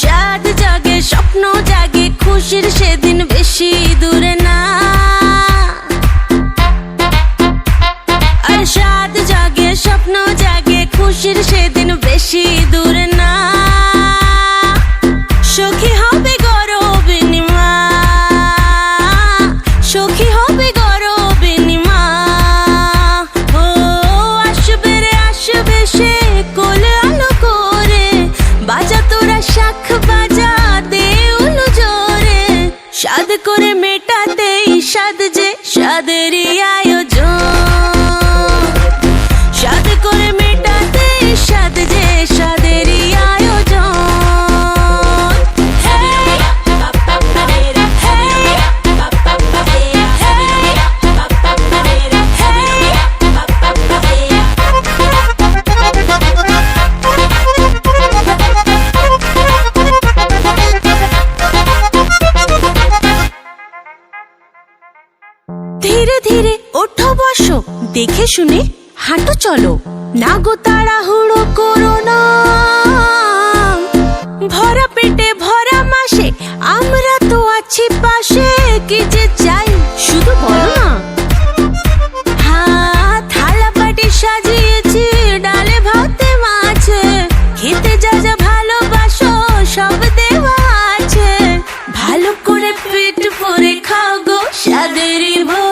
সাদ জাগে, স্বপ্ন জাগে, খুশির সেদিন বেশি দূরে না। আর সাত জাগে, স্বপ্ন জাগে, খুশির সেদিন বেশি দূরে না। করে মেটাতে সাদ যে সাদেরই ধীরে ধীরে ওঠো বসো, দেখে শুনে হাঁটো চলো। না গো তাড়াহুড়ো করো ভরা পেটে ভরা মাসে আমরা তো আছি পাশে, কি যে চাই শুধু বলো না। খেতে যা যা ভালোবাসো, সব দেওয়া আছে। ভালো করে পেট ভরে খাও গো, স্বাদেরই ভোজ